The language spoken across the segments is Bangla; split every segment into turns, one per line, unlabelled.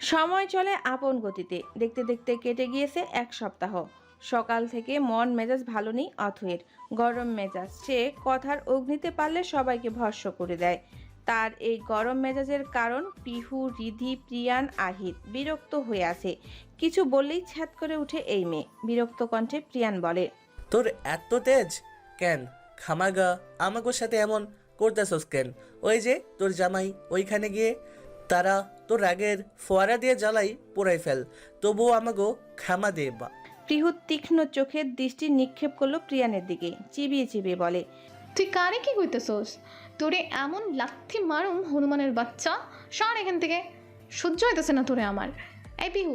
সময় চলে আপন গতিতে। দেখতে দেখতে কেটে গিয়েছে এক সপ্তাহ। সকাল থেকে মন মেজাজ ভালো নেই অথয়ের। গরম মেজাজ সে কথার অগ্নিতে পারলে সবাইকে ভস্য করে দেয়। তার এই গরম মেজাজের কারণ পিহু, রিধি, প্রিয়ান, আহিত বিরক্ত হয়ে আছে। কিছু বললেই ছ্যাদ করে উঠে এই মেয়ে। বিরক্ত কণ্ঠে প্রিয়ান বলে,
তোর এত তেজ? কেন? খামাগা, আমাগোর সাথে এমন করতেছস কেন? ওই যে তোর জামাই, ওইখানে গিয়ে তারা তোর রাগের ফোয়ারা দিয়ে জ্বালাই পোড়াই ফেল। তবুও আমাগো খামা দে বা।
পিহু তীক্ষ্ণ চোখের দৃষ্টি নিক্ষেপ করল প্রিয়ানের দিকে চিবিয়ে চিবিয়ে বলে
তুই কারে কি কইতেছোস? তোরে এমন লাথি মারুম হনুমানের বাচ্চা সর এখান থেকে। সহ্য হইতেছে না তোরে আমার। এই পিহু।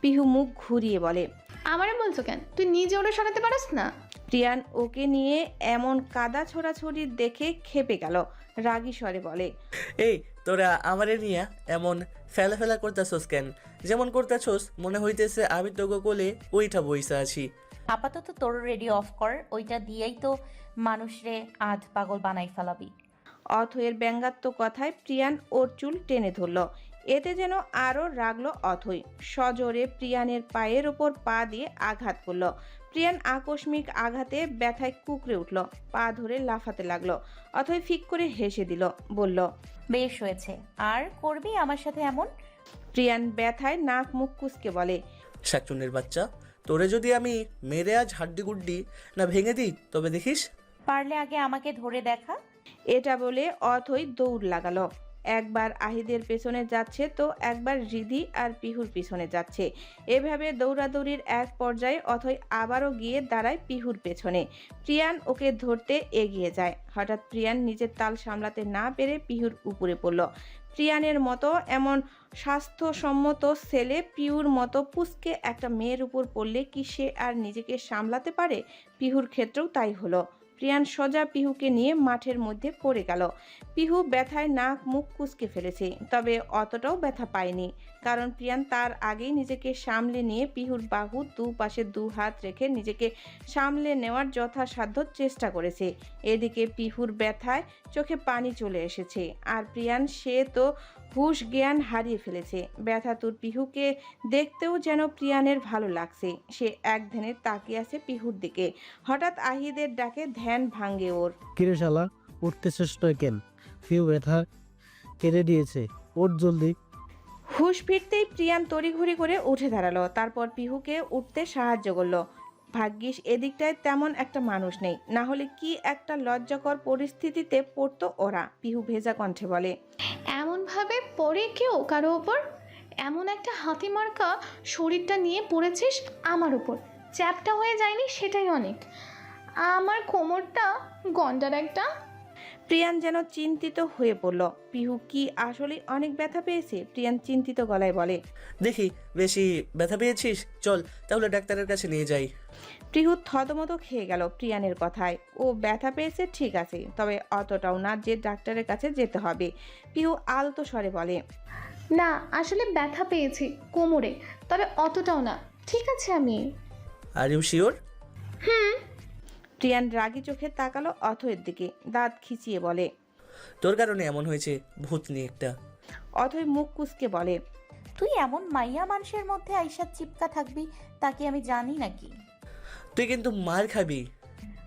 পিহু মুখ ঘুরিয়ে বলে
আমারে বলছো কেন? তুই নিজে ওরে সরাতে পারিস না?
প্রিয়ান ওকে নিয়ে এমন কাদা ছোড়াছড়ি দেখে খেপে গেল রাগী স্বরে বলে
এই তোরা আমারে নিয়ে এমন ফেলা ফেলা করতেছস কেন? যেমন করতেছস মনে হইতেছে আমি তোগো কোলে ওইটা বইসা আছি।
আপাতত তোর রেডি অফ কর ওইটা দিয়েই তো মানুষরে আধ পাগল বানাই ফেলাবি।
অথয়ের ব্যঙ্গাত্ম কথায় প্রিয়ান ওর চুল টেনে ধরল। এতে যেন আরও রাগলো অথই সজোরে প্রিয়ানের পায়ের ওপর পা দিয়ে আঘাত করল। প্রিয়ান আকস্মিক আঘাতে ব্যথায় কুকড়ে উঠল পা ধরে লাফাতে লাগল অথই ফিক করে হেসে দিল বলল
বেশ হয়েছে আর করবি আমার সাথে এমন?
প্রিয়ান ব্যথায় নাক মুখ কুচকে বলে
শাকচুন্নির বাচ্চা তোরে যদি আমি মেরে আজ হাড্ডি গুড্ডি না ভেঙে দিই তবে দেখিস?
পারলে আগে আমাকে ধরে দেখা?
এটা বলে অথই দৌড় লাগালো। একবার আহিদের পেছনে যাচ্ছে, তো একবার রিধি আর পিহুর পিছনে যাচ্ছে। এভাবে দৌড়াদৌড়ির এক পর্যায়ে অথই আবারও গিয়ে দাঁড়ায় পিহুর পেছনে। প্রিয়ান ওকে ধরতে এগিয়ে যায়। হঠাৎ প্রিয়ান নিজের তাল সামলাতে না পেরে পিহুর উপরে পড়ল। প্রিয়ানের মতো এমন স্বাস্থ্যসম্মত ছেলে পিহুর মতো পুচকে একটা মেয়ের উপর পড়লে কি সে আর নিজেকে সামলাতে পারে? পিহুর ক্ষেত্রেও তাই হলো। প্রিয়ান সোজা পিহুকে নিয়ে মাঠের মধ্যে পড়ে গেল। পিহু ব্যথায় নাক মুখ কুচকে ফেলেছে, তবে অতটাও ব্যথা পায়নি। কারণ প্রিয়ান তার আগেই নিজেকে সামলে নিয়ে পিহুর বাহু দু পাশে দু হাত রেখে নিজেকে সামলে নেওয়ার যথাসাধ্য চেষ্টা করেছে। এদিকে পিহুর ব্যথায় চোখে পানি চলে এসেছে। আর প্রিয়ান, সে তো হুশ জ্ঞান হারিয়ে ফেলেছে। ব্যথাতুর পিহুকে দেখতেও যেন প্রিয়ানের ভালো লাগছে। সে এক ধ্যানে তাকিয়ে আছে পিহুর দিকে। হঠাৎ আহিদের ডাকে ধ্যান ভাঙ্গে ওর।
কিরে শালা উঠতে চেষ্টা কেন? ফিউ ব্যথা কেড়ে দিয়েছে ওঠ জলদি।
হুশ ফিরতেই প্রিয়ান তড়িঘড়ি করে উঠে দাঁড়াল। তারপর পিহুকে উঠতে সাহায্য করল। ভাগ্যিস এদিকটায় তেমন একটা মানুষ নেই। না হলে কি একটা লজ্জাকর পরিস্থিতিতে পড়তো ওরা, পিহু ভেজা কণ্ঠে বলে।
এমনভাবে পড়ে কেউ কারও ওপর এমন একটা হাতি মার্কা শরীরটা নিয়ে পড়েছিস আমার উপর। চ্যাপটা হয়ে যায়নি সেটাই অনেক। আমার কোমরটা গন্ডার একটা
প্রিয়ান যেন চিন্তিত হয়ে পড়ল। পিহু কি আসলে অনেক ব্যথা পেয়েছে? প্রিয়ান চিন্তিত গলায় বলে।
দেখি বেশি ব্যথা পেয়েছিস? চল তাহলে ডাক্তারের কাছে নিয়ে যাই।
পিহু থতমত খেয়ে গেল প্রিয়ানের কথায়। ও ব্যথা পেয়েছে ঠিক আছে তবে অতটাও না যে ডাক্তারের কাছে যেতে হবে। পিহু আলতো স্বরে বলে।
না আসলে ব্যথা পেয়েছি কোমরে তবে অতটাও না। ঠিক আছে আমি।
আর ইউ শিওর
প্রিয়ান রাগি চোখে তাকালো অথয়ের দিকে দাঁত খিচিয়ে বলে।
তোর কারণে এমন হয়েছে ভূত নিয়ে একটা।
অথয় মুখ কুচকে বলে
তুই এমন মাইয়া মানুষের মধ্যে আইসা চিপকা থাকবি তা কি আমি জানি নাকি?
তুই কিন্তু মার খাবি।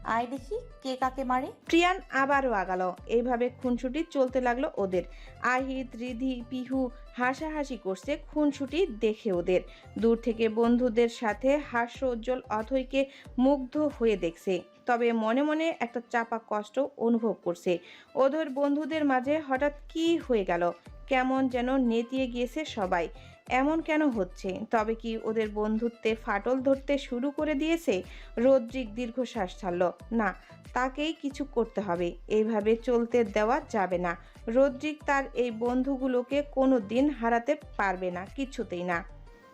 আয় দেখি কে কাকে মারে।
প্রিয়ান আবারও আগালো এইভাবে খুনসুটি চলতে লাগল ওদের। আহিত রিধি পিহু হাসাহাসি করছে খুনসুটি দেখে ওদের। দূর থেকে বন্ধুদের সাথে হাস্য উজ্জ্বল অথৈকে মুগ্ধ হয়ে দেখছে। তবে মনে মনে একটা চাপা কষ্ট অনুভব করছে। ওদের বন্ধুদের মাঝে হঠাৎ কি হয়ে গেল? কেমন যেন নেতিয়ে গিয়েছে সবাই। এমন কেন হচ্ছে? তবে কি ওদের বন্ধুত্বে ফাটল ধরতে শুরু করে দিয়েছে? রদ্রিক দীর্ঘশ্বাস ছাড়ল। না, তাকেই কিছু করতে হবে। এইভাবে চলতে দেওয়া যাবে না। রদ্রিক তার এই বন্ধুগুলোকে কোনো দিন হারাতে পারবে না, কিছুতেই না।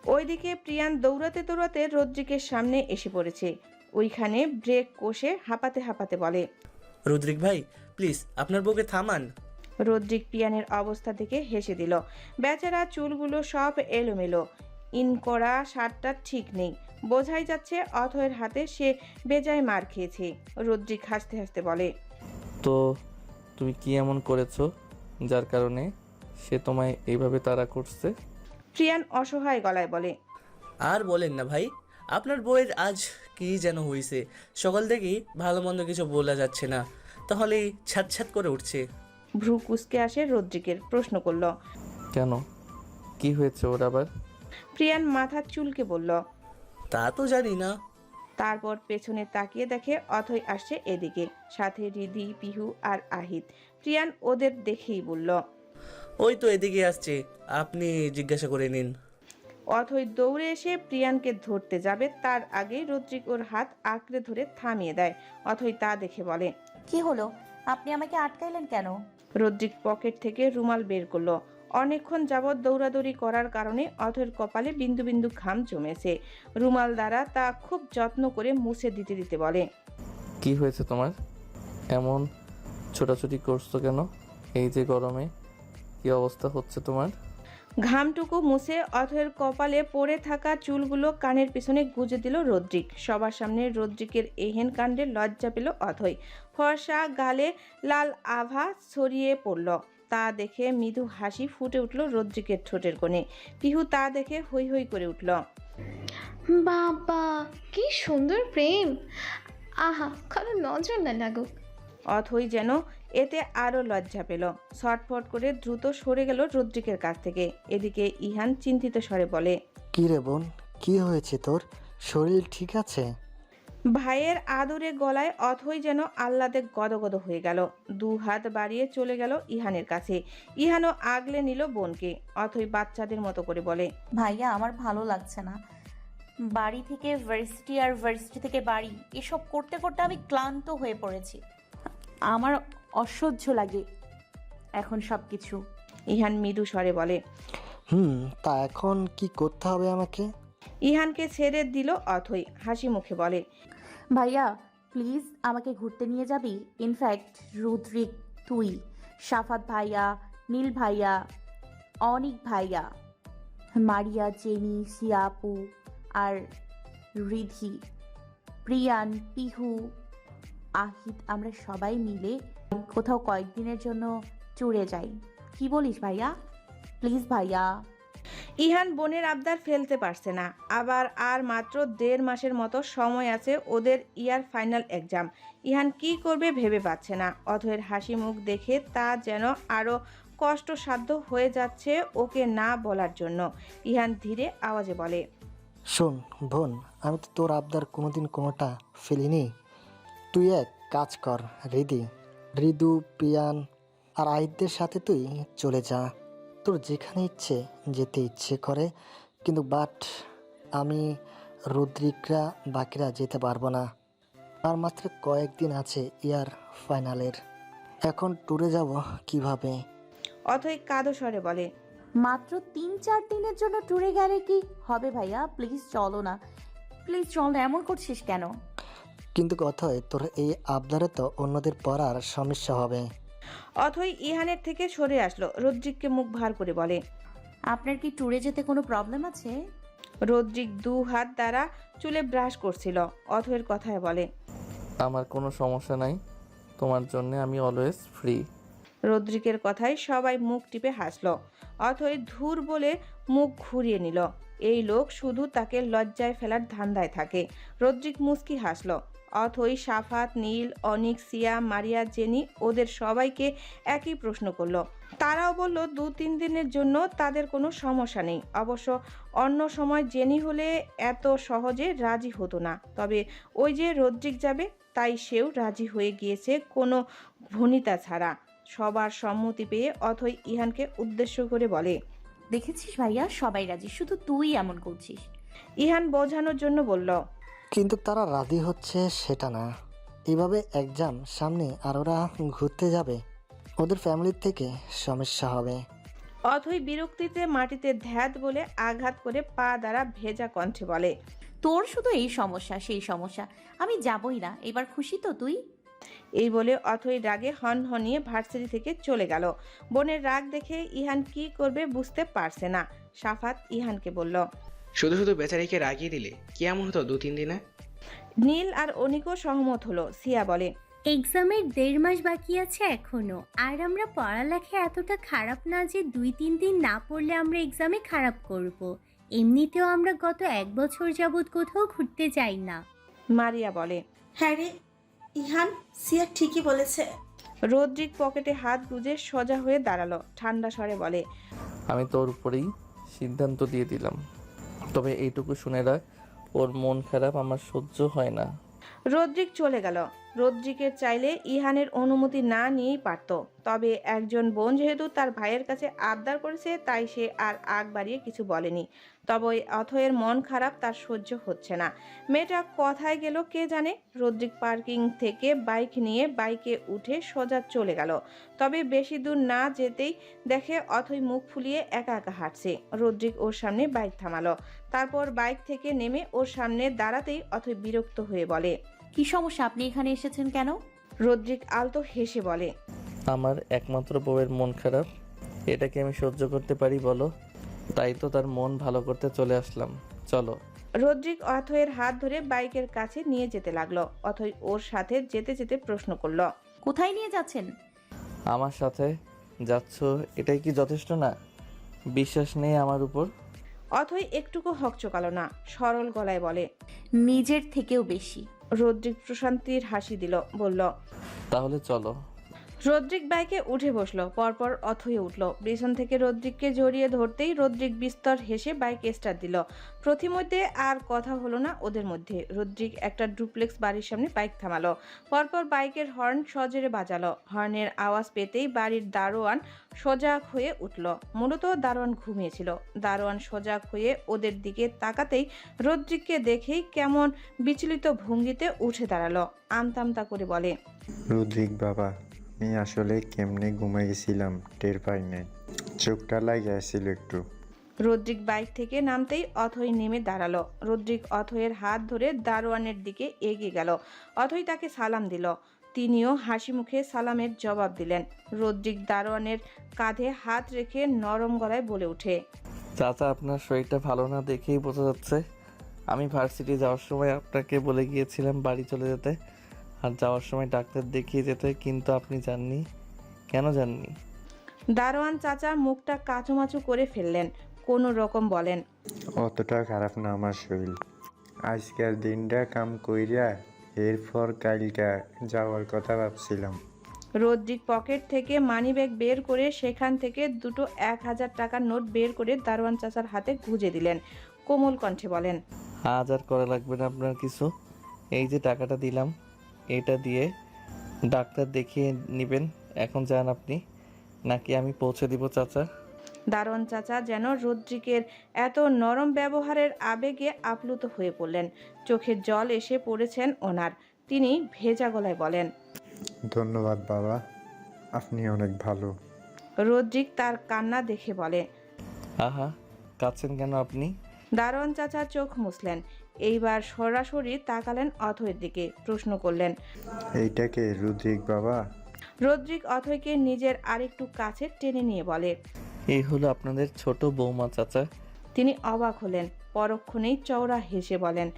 ওইদিকে প্রিয়ান দৌড়াতে দৌড়াতে রদ্রিকের সামনে এসে পড়েছে। ওইখানে ব্রেক কষে হাঁপাতে হাঁপাতে বলে।
রুদ্রিক ভাই প্লিজ আপনার বউকে থামান।
রদ্রিক পিয়ানের অবস্থা দেখে হেসে দিল। বেচারা চুলগুলো সব এলোমেলো। ইন করা শার্টটা ঠিক নেই। বোঝাই যাচ্ছে অথয়ের হাতে সে বেজায় মার খেয়েছে। রদ্রিক হাসতে হাসতে বলে
তো তুমি কি এমন করেছ যার কারণে সে তোমায় এইভাবে তাড়া করছে?
প্রিয়ান অসহায় গলায় বলে
আর বলেন না ভাই আপনার বইয়ের আজ কি যেন হয়েছে সকাল থেকেই ভালো মন্দ কিছু বলা যাচ্ছে না। তাহলেই ছাত করে উঠছে।
ভ্রু কুসকে আসে রদ্রিকের প্রশ্ন করল।
কেন? কি হয়েছে ওর আবার?
প্রিয়ান মাথার চুলকে বলল।
তা তো জানি না।
তারপর পেছনে তাকিয়ে দেখে অথই আসছে এদিকে। সাথে রিদি পিহু আর আহিত। প্রিয়ান ওদের দেখেই বলল।
ওই তো এদিকে আসছে। আপনি জিজ্ঞাসা করে নিন।
অথই দৌড়ে এসে প্রিয়ানকে ধরতে যাবে তার আগেই রদ্রিক ওর হাত আঁকড়ে ধরে থামিয়ে দেয়। অথই তা দেখে বলে
কি হলো? আপনি আমাকে আটকাইলেন কেন?
রদ্রিক পকেট থেকে রুমাল বের করল। অনেকক্ষণ যাবৎ দৌড়াদৌড়ি করার কারণে অথৈর কপালে বিন্দু বিন্দু ঘাম জমেছে। রুমাল দ্বারা তা খুব যত্ন করে মুছে দিতে দিতে বলে
কি হয়েছে তোমার? এমন ছোটাছুটি করছ কেন? এই যে গরমে কি অবস্থা হচ্ছে তোমার?
ঘামটুকু মুছে অথৈর কপালে পড়ে থাকা চুলগুলো কানের পিছনে গুজে দিল রদ্রিক। সবার সামনে রদ্রিকের এহেন কাণ্ডে লজ্জা পেল অথৈ ফর্সা গালে লাল আভা ছড়িয়ে পড়ল। তা দেখে মৃদু হাসি ফুটে উঠল রদ্রিকের ঠোঁটের কোণে। পিহু তা দেখে হৈ হৈ করে উঠল।
বাবা, কি সুন্দর প্রেম। আহা, কারও নজর না লাগুক।
অথই যেন এতে আরও লজ্জা পেল। ছটফট করে দ্রুত সরে গেল রদ্রিকের কাছ থেকে। এদিকে ইহান চিন্তিত স্বরে বলে
কি রে বোন কি হয়েছে তোর? শরীর ঠিক আছে?
ভাইয়ের আদরে গলায় অথই যেন আহ্লাদে গদগদ হয়ে গেল। দু হাত বাড়িয়ে চলে গেল ইহানের কাছে। ইহানও আগলে নিল বোনকে। অথই বাচ্চাদের মতো করে বলে
ভাইয়া আমার ভালো লাগছে না। বাড়ি থেকে ভার্সিটি আর ভার্সিটি থেকে বাড়ি এসব করতে করতে আমি ক্লান্ত হয়ে পড়েছি। আমার অসহ্য লাগে এখন সব কিছু
ইহান মৃদু স্বরে বলে
হুম তা এখন কি করতে হবে আমাকে?
ইহানকে ছেড়ে দিল অথই হাসি মুখে বলে
ভাইয়া প্লিজ আমাকে ঘুরতে নিয়ে যাবি? ইনফ্যাক্ট রুদ্রিক তুই সাফাত ভাইয়া নীল ভাইয়া অনিক ভাইয়া মারিয়া জেনি সিয়াপু আর রিধি প্রিয়ান পিহু আহিত আমরা সবাই মিলে কোথাও কয়েকদিনের জন্য চড়ে যাই। কি বলিস ভাইয়া? প্লিজ ভাইয়া।
ইহান বোনের আবদার ফেলতে পারছে না। আবার আর মাত্র দেড় মাসের মতো সময় আছে ওদের ইয়ার ফাইনাল এক্সাম। ইহান কি করবে ভেবে পাচ্ছে না। অথয়ের হাসি মুখ দেখে তা যেন আরও কষ্টসাধ্য হয়ে যাচ্ছে ওকে না বলার জন্য। ইহান ধীরে আওয়াজে বলে
শোন বোন আমি তো তোর আবদার কোনোদিন কোনোটা ফেলিনি। তুই এক কাজ কর রিদি। রিদু পিয়ান আর আইদের সাথে তুই চলে যা। তোর যেখানে ইচ্ছে যেতে ইচ্ছে করে কিন্তু বাট আমি রুদ্রিকরা বাকিরা যেতে পারব না। আর মাত্র কয়েকদিন আছে ইয়ার ফাইনালের। এখন ট্যুরে যাব কীভাবে?
অথই কাদো স্বরে বলে
মাত্র তিন চার দিনের জন্য ট্যুরে গেলে কি? হবে ভাইয়া প্লিজ চলো না। প্লিজ চল না এমন করছিস কেন?
কিন্তু কথায় তোর এই আবদারে তো অন্যদের পড়ার সমস্যা হবে।
অথই ইহানের থেকে সরে আসলো। রদ্রিককে মুখ ভার করে বলে
আপনার কি ট্যুরে যেতে কোনো প্রবলেম আছে?
রদ্রিক দু হাত দ্বারা চুলে ব্রাশ করছিল। অথয়ের কথায় বলে
আমার কোনো সমস্যা নাই। তোমার জন্য আমি অলওয়েজ ফ্রি
রদ্রিকের কথায় সবাই মুখ টিপে হাসলো। অথই ধুর বলে মুখ ঘুরিয়ে নিল। এই লোক শুধু তাকে লজ্জায় ফেলার ধান্দায় থাকে। রদ্রিক মুস্কি হাসলো। অথই সাফাত নীল অনিক সিয়া মারিয়া জেনি ওদের সবাইকে একই প্রশ্ন করল। তারাও বলল দু তিন দিনের জন্য তাদের কোনো সমস্যা নেই। অবশ্য অন্য সময় জেনি হলে এত সহজে রাজি হতো না। তবে ওই যে রদ্রিক যাবে তাই সেও রাজি হয়ে গিয়েছে কোনো ভনিতা ছাড়া। সবার সম্মতি পেয়ে অথই ইহানকে উদ্দেশ্য করে বলে
দেখেছিস ভাইয়া সবাই রাজি। শুধু তুই এমন করছিস।
ইহান বোঝানোর জন্য বলল
কিন্তু তারা রাজি হচ্ছে সেটা না। এভাবে এক্সাম সামনে আর ওরা ঘুরতে যাবে ওদের ফ্যামিলির থেকে সমস্যা হবে।
অথই বিরক্তিতে মাটিতে ধ্যাত বলে আঘাত করে পা দ্বারা ভেজা কণ্ঠে বলে
তোর শুধু এই সমস্যা সেই সমস্যা। আমি যাবই না। এবার খুশি তো তুই?
এই বলে অথই রাগে হন হনিয়ে ভার্সিটি থেকে চলে গেল। বোনের রাগ দেখে ইহান কি করবে বুঝতে পারছে না। সাফাত ইহানকে বলল
শুধু শুধু বেচারিকে রাগিয়ে দিলে কি এমন হতো দু তিন দিনে?
নীল আর অনিকও সহমত হলো সিয়া বলে।
এক্সামের দেড় মাস বাকি আছে এখনও। আর আমরা পড়ালেখা এতটা খারাপ না যে দুই তিন দিন না পড়লে আমরা এক্সামে খারাপ করব। এমনিতেও আমরা গত এক বছর যাবৎ কোথাও ঘুরতে যাই না।
মারিয়া বলে
হ্যাঁ রে ইহান সিয়া ঠিকই বলেছে।
রদ্রিক পকেটে হাত গুজে সোজা হয়ে দাঁড়াল ঠান্ডা স্বরে বলে
আমি তোর উপরেই সিদ্ধান্ত দিয়ে দিলাম। তবে এইটুকু শুনে রাখ ওর মন খারাপ আমার সহ্য হয় না।
রদ্রিক চলে গেল। রদ্রিকের চাইলে ইহানের অনুমতি না নিয়েই পারত। তবে একজন বোন যেহেতু তার ভাইয়ের কাছে আবদার করেছে, তাই সে আর আগ বাড়িয়ে কিছু বলেনি। তবে অথয়ের মন খারাপ, তার সহ্য হচ্ছে না। মেয়েটা কথায় গেল কে জানে? রদ্রিক পার্কিং থেকে বাইক নিয়ে বাইকে উঠে সোজা চলে গেল। তবে বেশি দূর না যেতেই দেখে অথই মুখ ফুলিয়ে একা একা হাঁটছে। রদ্রিক ওর সামনে বাইক থামালো। তারপর বাইক থেকে নেমে ওর সামনে দাঁড়াতেই অথই বিরক্ত হয়ে বলে
কি সমস্যা? আপনি এখানে এসেছেন কেন?
রদ্রিক আলতো হেসে বলে
আমার একমাত্র বউয়ের মন খারাপ। এটাকে আমি সহ্য করতে পারি বলো। তাই তো তার মন ভালো করতে চলে আসলাম। চলো।
রদ্রিক অথয়ের হাত ধরে বাইকের কাছে নিয়ে যেতে লাগল। অথই ওর সাথে যেতে যেতে প্রশ্ন করল
কোথায় নিয়ে যাচ্ছেন?
আমার সাথে যাচ্ছ? এটাই কি যথেষ্ট না? বিশ্বাস নেই আমার উপর?
অথয় একটুকু হকচকালো না সরল গলায় বলে
নিজের থেকেও বেশি।
রদ্রিক প্রশান্তির হাসি দিল বলল
তাহলে চলো।
রদ্রিক বাইকে উঠে বসল, পরপর অথই উঠল। পিছন থেকে রদ্রিককে জড়িয়ে ধরতেই রদ্রিক বিস্তর হেসে বাইক স্টার্ট দিল। প্রতিমধ্যে আর কথা হলো না ওদের মধ্যে। রদ্রিক একটা ডুপ্লেক্স বাড়ির সামনে বাইক থামালো, পরপর বাইকের হর্ন সজোরে বাজালো। হর্নের আওয়াজ পেতেই বাড়ির দারোয়ান সজাগ হয়ে উঠল। মূলত দারোয়ান ঘুমিয়েছিল। দারোয়ান সজাগ হয়ে ওদের দিকে তাকাতেই রদ্রিককে দেখেই কেমন বিচলিত ভঙ্গিতে উঠে দাঁড়াল। আমতামতা করে বলে,
রুদ্রিক বাবা আমি আসলে কেমনে ঘুমে গেছিলাম টের পাই নাই। চোখটা লাগে আসছিল একটু।
রদ্রিক বাইক থেকে নামতেই অথই নেমে দাঁড়াল। রদ্রিক অথয়ের হাত ধরে দারোয়ানের দিকে এগিয়ে গেল। অথই তাকে সালাম দিল। তিনিও হাসি মুখে সালামের জবাব দিলেন। রদ্রিক দারোয়ানের কাঁধে হাত রেখে নরম গলায় বলে ওঠে
চাচা আপনার শরীরটা ভালো না দেখেই বোঝা যাচ্ছে। আমি ভার্সিটি যাওয়ার সময় আপনাকে বলে গিয়েছিলাম বাড়ি চলে যেতে। আর যাওয়ার সময় ডাক্তার দেখিয়ে যেতে কিন্তু আপনি জাননি কেন জাননি
দারোয়ান চাচা মুখটা কাচুমাচু করে ফেললেন কোনো রকম বলেন।
অতটা খারাপ না আমার শরীর। আজকের দিনটা কাম কইরা এরপর কালকা যাওয়ার কথা ভাবছিলাম।
রদ্রিক পকেট থেকে মানিব্যাগ বের করে সেখান থেকে দুটো এক হাজার টাকার নোট বের করে দারোয়ান চাচার হাতে গুজে দিলেন। কোমল কণ্ঠে বলেন
আজ আর করা লাগবে না আপনার কিছু? এই যে টাকাটা দিলাম এটা দিয়ে ডাক্তার দেখিয়ে নেবেন। এখন যান আপনি। নাকি আমি পৌঁছে দিব চাচা?
দারোয়ান চাচা যেন রদ্রিকের এত নরম ব্যবহারের আবেগে আপ্লুত হয়ে পড়লেন। চোখের জল এসে পড়েছেন ওনার। তিনি ভেজা গলায় বলেন
ধন্যবাদ বাবা। আপনি অনেক ভালো।
রদ্রিক তার কান্না দেখে বলে
আহা কাঁদছেন কেন আপনি?
দারোয়ান চাচা চোখ মুছলেন। এইবার সরাসরি তাকালেন অথয়ের দিকে প্রশ্ন করলেন
এইটাকে রুদ্রিক বাবা?
রদ্রিক অথয়কে নিজের আরেকটু কাছে টেনে নিয়ে বলে
এই হলো আপনাদের ছোট বৌমা চাচা।
তিনি অবাক হলেন পরক্ষণেই চওড়া হেসে বলেন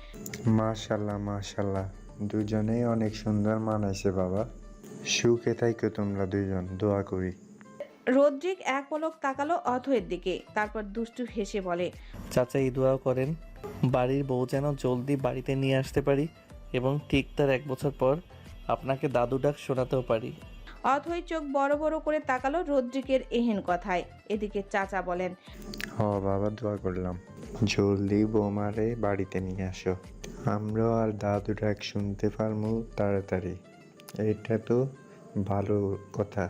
মাশাল্লাহ মাশাল্লাহ দুজনেই অনেক সুন্দর মানাইছে বাবা। সুখে থাইকো তোমরা দুজন দোয়া করি।
রদ্রিক এক পলক তাকালো অথয়ের দিকে তারপর দুষ্টু হেসে বলে
চাচা এই দোয়াও করেন। বাড়ির বউ যেন জলদি বাড়িতে নিয়ে আসতে পারি এবং ঠিক তার এক বছর পর আপনাকে দাদু ডাক শোনাতেও পারি।
অথই চোখ বড় বড় করে তাকালো রদ্রিকের এহেন কথায়। এদিকে চাচা বলেন
হ বাবা দোয়া করলাম। জলদি বৌমারে বাড়িতে নিয়ে আসো। আমরাও আর দাদু ডাক শুনতে পারমু তাড়াতাড়ি। এটা তো ভালো কথা।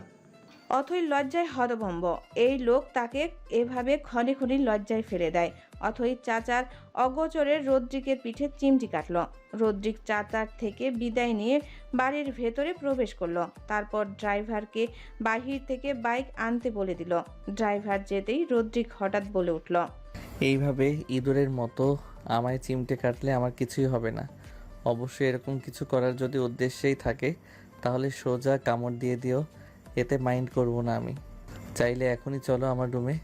অথই লজ্জায় হতভম্ব। এই লোক তাকে এভাবে ক্ষণে ক্ষণে লজ্জায় ফেলে দেয়। অথই চাচার অগোচরে রদ্রিকের পিঠে চিমটি কাটল। রদ্রিক চাচার থেকে বিদায় নিয়ে বাড়ির ভেতরে প্রবেশ করল। তারপর ড্রাইভারকে বাহির থেকে বাইক আনতে বলে দিল। ড্রাইভার যেতেই রদ্রিক হঠাৎ বলে উঠল,
এইভাবে ইঁদুরের মতো আমায় চিমটে কাটলে আমার কিছুই হবে না। অবশ্যই এরকম কিছু করার যদি উদ্দেশ্যেই থাকে, তাহলে সোজা কামড় দিয়ে দিও। এতে মাইন্ড করব না আমি। চাইলে এখনই চলো আমার রুমে।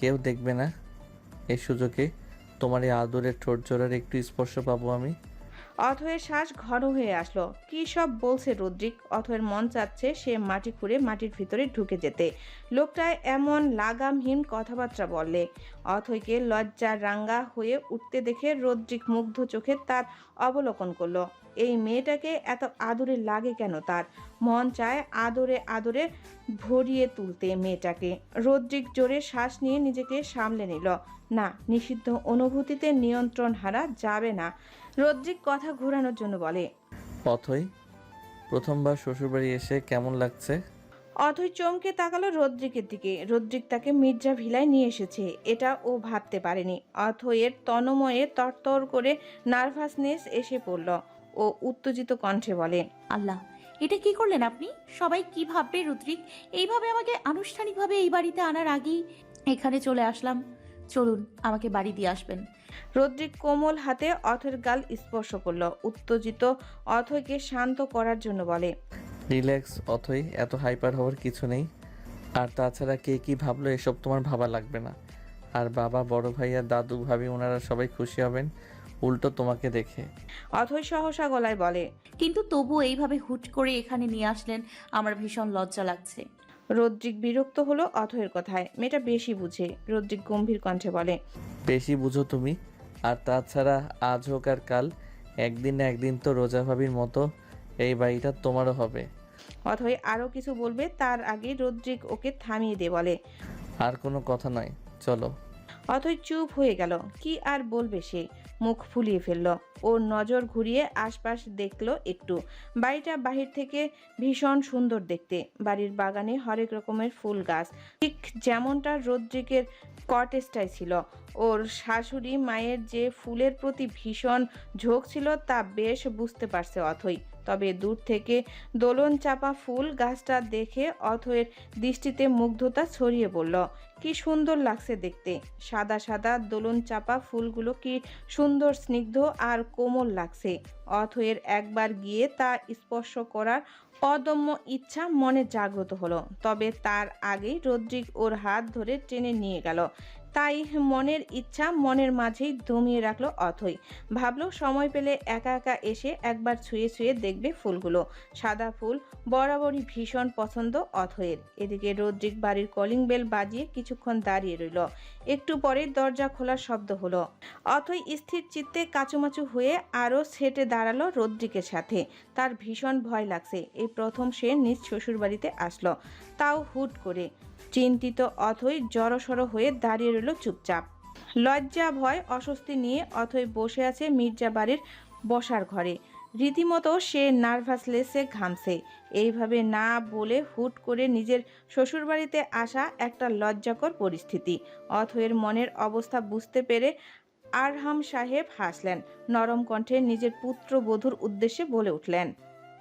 কেউ দেখবে না এই সুযোগে। তোমার এই আদরের ঠোঁট জোড়ার একটু স্পর্শ পাবো আমি।
অথয়ের শ্বাস ঘন হয়ে আসলো। কি সব বলছে রদ্রিক? অথয়ের মন চাচ্ছে সে মাটি খুঁড়ে মাটির ভিতরে ঢুকে যেতে। লোকটায় এমন লাগামহীন কথাবার্তা বললে অথয়কে লজ্জা রাঙ্গা হয়ে উঠতে দেখে রদ্রিক মুগ্ধ চোখে তার অবলোকন করল। এই মেয়েটাকে এত আদরে লাগে কেন? তার মন চায় আদরে আদরে ভরিয়ে তুলতে মেয়েটাকে। রদ্রিক জোরে শ্বাস নিয়ে নিজেকে সামলে নিল। না নিষিদ্ধ অনুভূতিতে নিয়ন্ত্রণ হারা যাবে না। রদ্রিক কথা ঘোরানোর জন্য বলে।
অথই প্রথমবার শ্বশুরবাড়ি এসে কেমন লাগছে?
অথই চমকে তাকালো রদ্রিকের দিকে। রদ্রিক তাকে মির্জা ভিলায় নিয়ে এসেছে। এটা ও ভাবতে পারেনি। অথয়ের তনময়ে তরতর করে নার্ভাসনেস এসে পড়ল। ও উত্তেজিত কণ্ঠে বলে
আল্লাহ এটা কি করলেন আপনি? সবাই কি ভাববে রুদ্রিক? এইভাবে আমাকে আনুষ্ঠানিকভাবে এই বাড়িতে আনার আগেই এখানে চলে আসলাম। চলুন আমাকে বাড়ি দিয়ে আসবেন।
রদ্রিক কোমল হাতে অথের গাল স্পর্শ করল। উত্তেজিত অথয়কে শান্ত করার জন্য বলে
রিল্যাক্স অথই এত হাইপার হওয়ার কিছু নেই। আর তাছাড়া কে কি ভাবলো এসব তোমার ভাবা লাগবে না। আর বাবা বড় ভাইয়া দাদু ভাবি ওনারা সবাই খুশি হবেন। উল্টো তোমাকে দেখে।
অথই সহসা গলায় বলে
কিন্তু তবু এইভাবে হুট করে এখানে নিয়ে আসলেন আমার ভীষণ লজ্জা লাগছে।
রদ্রিক বিরক্ত হলো অথয়ের কথায় মেয়েটা বেশি বুঝে রদ্রিক গম্ভীর কণ্ঠে বলে
বেশি বুঝো তুমি আর তাছাড়া আজ হোক আর কাল একদিন না একদিন তো রোজা ভাবির মতো এই বাড়িটা তোমারও হবে।
অথয় আরও কিছু বলবে তার আগে রদ্রিক ওকে থামিয়ে দে বলে
আর কোনো কথা নয় চলো।
অথই চুপ হয়ে গেল কি আর বলবে সে? মুখ ফুলিয়ে ফেলল। ও নজর ঘুরিয়ে আশপাশ দেখল একটু। বাড়িটা বাহির থেকে ভীষণ সুন্দর দেখতে। বাড়ির বাগানে হরেক রকমের ফুল গাছ। ঠিক যেমনটা রোদ্রিকের কটেজটাই ছিল। ওর শাশুড়ি মায়ের যে ফুলের প্রতি ভীষণ ঝোঁক ছিল তা বেশ বুঝতে পারছে অথই। তবে দূর থেকে দোলন চাপা ফুল গাছটা দেখে অথয়ের দৃষ্টিতে মুগ্ধতা ছড়িয়ে পড়ল। কি সুন্দর লাগছে দেখতে। সাদা সাদা দোলন চাপা ফুলগুলো কি সুন্দর, স্নিগ্ধ আর কোমল লাগছে। অথয়ের একবার গিয়ে তা স্পর্শ করার অদম্য ইচ্ছা মনে জাগ্রত হলো। তবে তার আগেই রদ্রিক ওর হাত ধরে টেনে নিয়ে গেল। তাই মনের ইচ্ছা মনের মাঝেই দমিয়ে রাখল অথই। ভাবলো, সময় পেলে একা একা এসে একবার ছুঁয়ে ছুঁয়ে দেখবে ফুলগুলো। সাদা ফুল, বরাবরই ভীষণ পছন্দ অথয়ের এদিকে রদ্রিক বাড়ির কলিং বেল বাজিয়ে কিছুক্ষণ দাঁড়িয়ে রইল। একটু পরে দরজা খোলার শব্দ হলো। অথই স্থির চিত্তে কাচুমাচু হয়ে আরও সেটে দাঁড়াল রদ্রিকের সাথে। তার ভীষণ ভয় লাগছে। এই প্রথম সে নিজ শ্বশুরবাড়িতে আসলো। তাও হুট করে। চিন্তিত অথই জড়সড় হয়ে দাঁড়িয়ে রইল চুপচাপ। লজ্জা, ভয়, অস্বস্তি নিয়ে অথই বসে আছে মির্জা বাড়ির বসার ঘরে। রীতিমতো সে নার্ভাসলেসে ঘামছে। এইভাবে না বলে হুট করে নিজের শ্বশুরবাড়িতে আসা একটা লজ্জাকর পরিস্থিতি। অথয়ের মনের অবস্থা বুঝতে পেরে আরহাম সাহেব হাসলেন। নরম কণ্ঠে নিজের পুত্র পুত্রবধূর উদ্দেশ্যে বলে উঠলেন,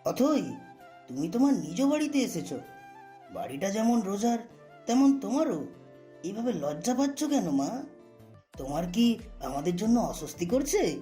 অথই, তুমি তোমার নিজ বাড়িতে এসেছ। বাড়িটা যেমন রোজার তেমন তোমারও? এইভাবে লজ্জা পাচ্ছ কেন, মা? তোমার কি আমাদের জন্য অস্বস্তি করছে?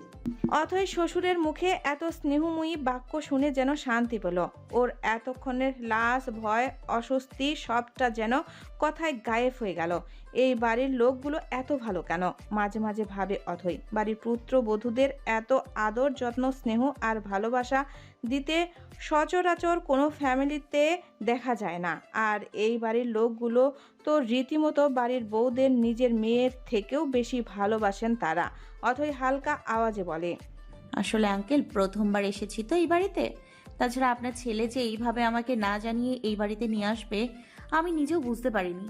অথয় শ্বশুরের মুখে এত স্নেহময়ী বাক্য শুনে যেন শান্তি পেল। ওর এতক্ষণের লাশ, ভয়, অস্বস্তি সবটা যেন কথায় গায়েব হয়ে গেল। এই বাড়ির লোকগুলো এত ভালো কেন? মাঝে মাঝে ভাবে অথই। বাড়ির পুত্র বধূদের এত আদর, যত্ন, স্নেহ আর ভালোবাসা দিতে সচরাচর কোনো ফ্যামিলিতে দেখা যায় না। আর এই বাড়ির লোকগুলো তো রীতিমতো বাড়ির বউদের নিজের মেয়ের থেকেও বেশি ভালোবাসেন তারা অথই হালকা আওয়াজে বলে।
আসলে আঙ্কেল প্রথমবার এসেছি তো এই বাড়িতে। তাছাড়া আপনার ছেলে যে এইভাবে আমাকে না জানিয়ে এই বাড়িতে নিয়ে আসবে আমি নিজেও বুঝতে পারিনি।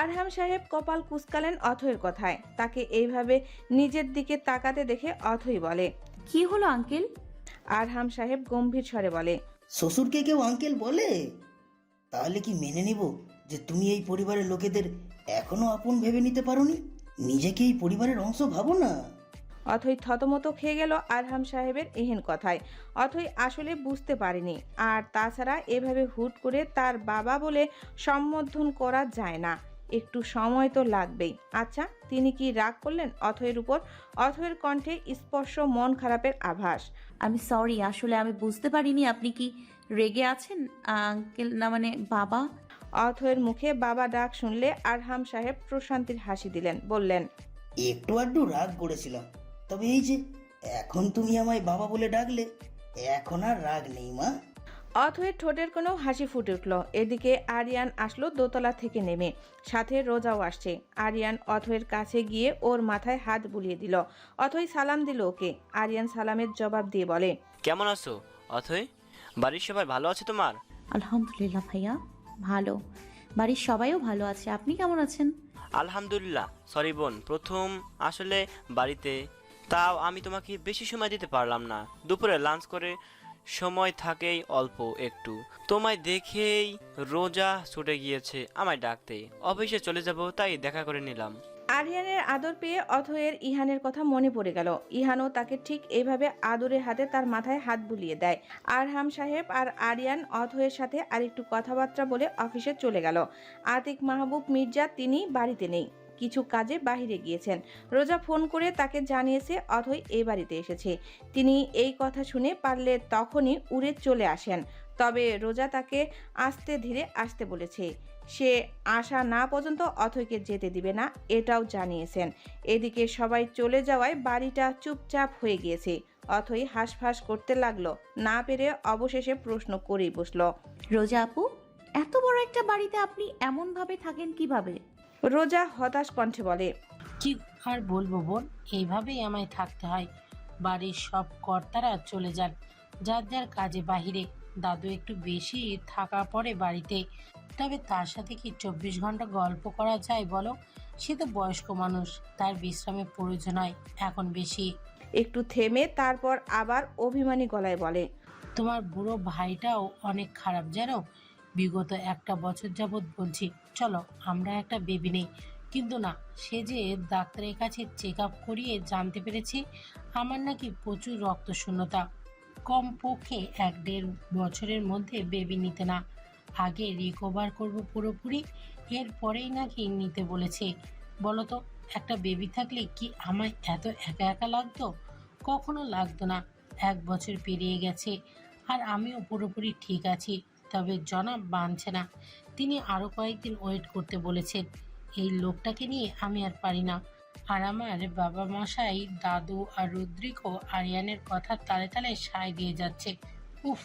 আরহাম সাহেব কপাল কুচকালেন অথয়ের কথায়। তাকে এইভাবে নিজের দিকে তাকাতে দেখে অথই বলে
কি হলো আঙ্কেল?
আরহাম সাহেব গম্ভীর স্বরে বলে
শ্বশুরকে কেউ আঙ্কেল বলে? তাহলে কি মেনে নিব যে তুমি এই পরিবারের লোকেদের এখনও আপন ভেবে নিতে পারোনি? নিজেকে এই পরিবারের অংশ ভাবো না।
অথই থতমত খেয়ে গেল আরহাম সাহেবের এহেন কথায়। অথই আসলে বুঝতে পারেনি। আর তাছাড়া এভাবে হুট করে তার বাবা বলে সম্বোধন করা যায় না। একটু সময় তো লাগবেই। আচ্ছা তিনি কি রাগ করলেন অথয়ের উপর? অথয়ের কণ্ঠে স্পর্শ মন খারাপের আভাস।
আমি সরি আসলে আমি বুঝতে পারিনি আপনি কি রেগে আছেন? আঙ্কেল না মানে বাবা?
অথয়ের মুখে বাবা ডাক শুনলে আরহাম সাহেব প্রশান্তির হাসি দিলেন বললেন
একটু আধটু রাগ করেছিলাম। তবে এই যে এখন তুমি আমায় বাবা বলে ডাকলে এখন আর রাগ নেই মা।
অথয়ের ঠোঁটের কোনো হাসি ফুটে উঠল। এদিকে আরিয়ান আসলো দোতলা থেকে নেমে। সাথে রোজাও আসছে। আরিয়ান অথয়ের কাছে গিয়ে ওর মাথায় হাত বুলিয়ে দিল। অথই সালাম দিল ওকে। আরিয়ান সালামের জবাব দিয়ে বলে
কেমন আছো অথই? বাড়ির সবাই ভালো আছে তোমার?
আলহামদুলিল্লাহ ভাইয়া ভালো। বাড়ির সবাইও ভালো আছে। আপনি কেমন আছেন?
আলহামদুলিল্লাহ। সরি বোন প্রথম আসলে বাড়িতে। তাও আমি তোমাকে বেশি সময় দিতে পারলাম না। দুপুরে লাঞ্চ করে সময় থাকেই অল্প একটু। তোমায় দেখেই রোজা ছুটে গিয়েছে, আমায় ডাকতে। অফিসে চলে যাব, তাই দেখা করে নিলাম।
আরিয়ানের আদর পেয়ে অথয়ের ইহানের কথা মনে পড়ে গেল। ইহানও তাকে ঠিক এইভাবে আদরের হাতে তার মাথায় হাত বুলিয়ে দেয়। আরহাম সাহেব আর আরিয়ান অথয়ের সাথে আরেকটু কথাবার্তা বলে অফিসে চলে গেল। আতিক মাহবুব, মির্জা, তিনি বাড়িতে নেই। কিছু কাজে বাহিরে গিয়েছেন। রোজা ফোন করে তাকে জানিয়েছে, অথই এই বাড়িতে এসেছে। তিনি এই কথা শুনে পারলে তখনই উড়ে চলে আসেন। তবে রোজা তাকে আসতে ধীরে আসতে বলেছে। সে আসা না পর্যন্ত অথৈকে যেতে দিবে না, এটাও জানিয়েছেন। এদিকে সবাই চলে যাওয়ায় বাড়িটা চুপচাপ হয়ে গিয়েছে। অথই হাঁসফাঁস করতে লাগল। না পেরে অবশেষে প্রশ্ন করেই বসল,
রোজা আপু, এত বড় একটা বাড়িতে আপনি এমনভাবে থাকেন কীভাবে?
রোজা হতাশ কণ্ঠে বলে
কি আর বলব বোন? এইভাবেই আমায় থাকতে হয়। বাড়ির সব কর্তারা চলে যান। যার যার কাজে বাহিরে দাদু একটু বেশি থাকা পড়ে বাড়িতে। তবে তার সাথে কি চব্বিশ ঘণ্টা গল্প করা যায় বলো? সে তো বয়স্ক মানুষ তার বিশ্রামের প্রয়োজন হয় এখন বেশি।
একটু থেমে তারপর আবার অভিমানী গলায় বলে
তোমার বুড়ো ভাইটাও অনেক খারাপ জানো? বিগত একটা বছর যাবৎ বলছি, চলো, আমরা একটা বেবি নেই। কিন্তু না, সে যে ডাক্তারের কাছে চেক আপ করিয়ে জানতে পেরেছি, আমার নাকি প্রচুর রক্ত শূন্যতা কমপক্ষে এক দেড় বছরের মধ্যে বেবি নিতে না, আগে রিকভার করব পুরোপুরি, এরপরেই নাকি নিতে বলেছে। বলো তো একটা বেবি থাকলে কি আমায় এত একা একা লাগতো? কখনো লাগতো না, এক বছর পেরিয়ে গেছে, আর আমিও পুরোপুরি ঠিক আছি। তবে জনাব বাঁধছে না। তিনি আরও কয়েকদিন ওয়েট করতে বলেছেন, এই লোকটাকে নিয়ে আমি আর পারি না। আর আমার বাবা মশাই দাদু আর রুদ্রিক ও আরিয়ানের কথা তালে তালে সায় দিয়ে যাচ্ছে। উফ!